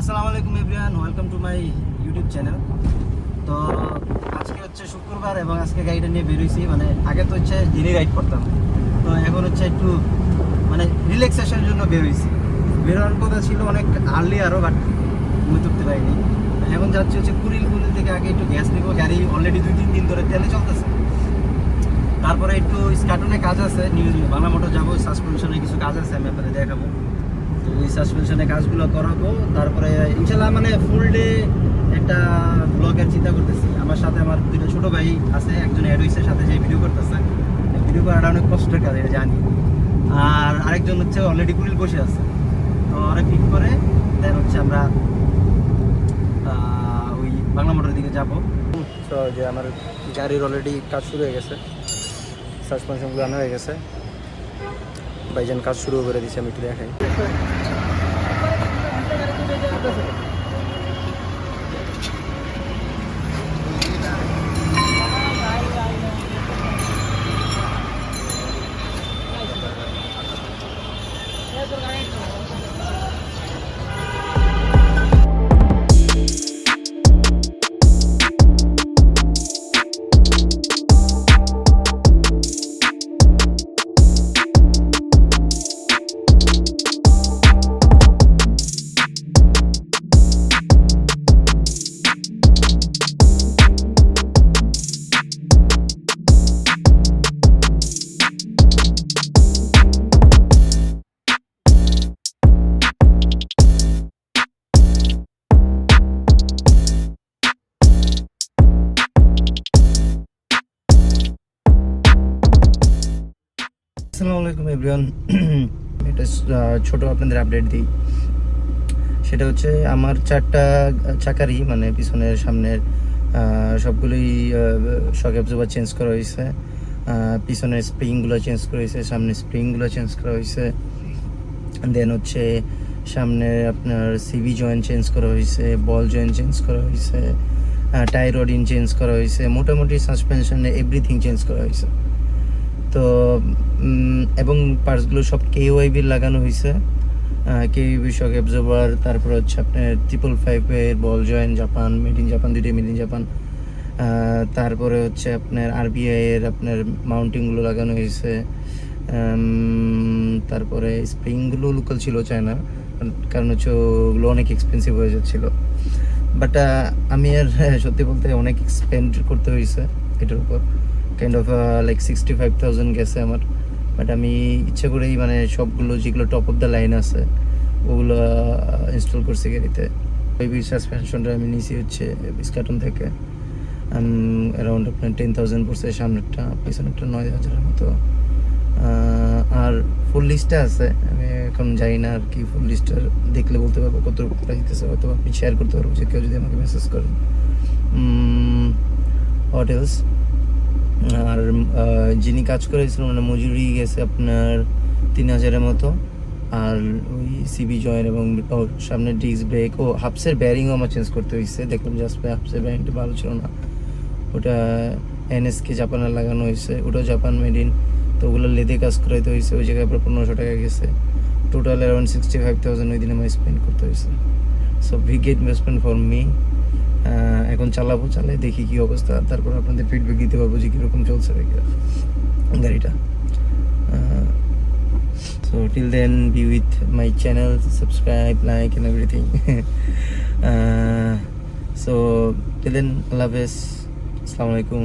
আসসালামু আলাইকুম everyone welcome to my YouTube channel তো আজকে হচ্ছে শুক্রবার এবং আজকে গাড়িটা নিয়ে বেরোইছি মানে আগে তো হচ্ছে দিনে রাইড করতাম। তো এখন হচ্ছে একটু মানে রিল্যাক্সেশনের জন্য বেরোইছি বেরোনোর কথা ছিল অনেক আর্লি আরও বাট ঘুমে তুলতে পারিনি। এখন যাচ্ছি হচ্ছে কুড়িল কুড়িল থেকে আগে একটু গ্যাস নিবো। গাড়ি অলরেডি দুই তিন দিন ধরে তেলে চলতেছে। তারপরে একটু স্কার্টনে কাজ আছে নিউজ বাংলা মোটর যাব সাসপেনশনে কিছু কাজ আছে, আমি আপনাদের দেখাবো। তো ওই সাসপেনশনে কাজগুলো করাবো। তারপরে ইনশাল্লাহ মানে ফুল ডে একটা ব্লগের চিন্তা করতেছি। আমার সাথে আমার দুটো ছোট ভাই আছে, একজন অ্যাডুইসের সাথে যে ভিডিও করতেছে। ভিডিও করাটা অনেক কষ্টের কাজ, এটা জানি। আর আরেকজন হচ্ছে অলরেডি কুড়িল বসে আছে। তো ওরা পিক করে দেন হচ্ছে আমরা ওই বাংলা মোটরের দিকে যাব। যে আমার গাড়ির অলরেডি কাজ শুরু হয়ে গেছে। সাসপেনশনগুলো আনা হয়ে গেছে। ভাইজান কাজ শুরু করে দিছে আমি একটু দেখাই। আসসালামু আলাইকুম এভরিওয়ান এটা ছোট আপনাদের আপডেট দিই। সেটা হচ্ছে, আমার চারটা চাকারই মানে পিছনের, সামনের সবগুলোই শক চেঞ্জ করা হয়েছে। পিছনের স্প্রিংগুলো চেঞ্জ করা হয়েছে, সামনের স্প্রিংগুলো চেঞ্জ করা হয়েছে। দেন হচ্ছে, সামনে আপনার সিবি জয়েন্ট চেঞ্জ করা হয়েছে বল জয়েন্ট চেঞ্জ করা হয়েছে টায়ার চেঞ্জ করা হয়েছে, মোটামুটি সাসপেনশনে এভরিথিং চেঞ্জ করা হয়েছে। তো এবং পার্টসগুলো সব কেওয়াইবির লাগানো হয়েছে কেওয়াইবি শক অ্যাবজর্ভার তারপর হচ্ছে আপনার ট্রিপল ফাইভের ball joint Japan made in Japan দুইটাই মেড ইন জাপান তারপরে হচ্ছে আপনার আরবিআই এর আপনার মাউন্টিংগুলো লাগানো হয়েছে তারপরে স্প্রিংগুলো লোকাল ছিল চায়না কারণ হচ্ছে ওগুলো অনেক এক্সপেন্সিভ হয়ে যাচ্ছিল। বাট আমি আর, সত্যি বলতে অনেক স্পেন্ড করতে হয়েছে এটার উপর। Kind of like sixty five thousand গেছে আমার। বাট আমি ইচ্ছে করেই মানে সবগুলো যেগুলো টপ অফ দ্য লাইন আছে, ওগুলো ইনস্টল করছি গাড়িতে। ওই সাসপেনশনটা আমি নিয়েছি হচ্ছে বিস্কাটন থেকে। অ্যারাউন্ড আপনার টেন থাউজেন্ড পড়ছে সামনেরটা, পিছনেরটা নয় হাজারের মতো। আর ফুল লিস্টটা আছে। আমি এখন জানি না আর কি ফুল লিস্টটা দেখলে বলতে পারব কত প্রাইস দিতেছে, হয়তো আপনি শেয়ার করতে পারব যে কেউ যদি আমাকে মেসেজ করেন হোটেলস আর যিনি কাজ করেছিলেন মানে মজুরি গেছে আপনার তিন হাজারের মতো। আর ওই সিবি জয়েন এবং সামনে ডিস্ক ব্রেক ও হাফসের ব্যারিংও আমার চেঞ্জ করতে হয়েছে। দেখলাম জাস্ট হাফসের ব্যারিংটা ভালো ছিল না। ওটা এনএসকে জাপানে লাগানো হয়েছে। ওটাও জাপান মেড ইন তো ওগুলো লেদে কাজ করাইতে হয়েছে। ওই জায়গায় প্রায় পনেরোশো টাকা গেছে। Total around sixty five thousand ওই দিন আমার স্পেন্ড করতে হয়েছে। So big investment for me এখন চালাবো, চালাই দেখি কি অবস্থা। তারপর আপনাদের ফিডব্যাক দিতে পারব যে কীরকম চলছে গাড়িটা। So till then be with my channel subscribe like and everything so till then আল্লাহ হাফেজ। আসসালামু আলাইকুম।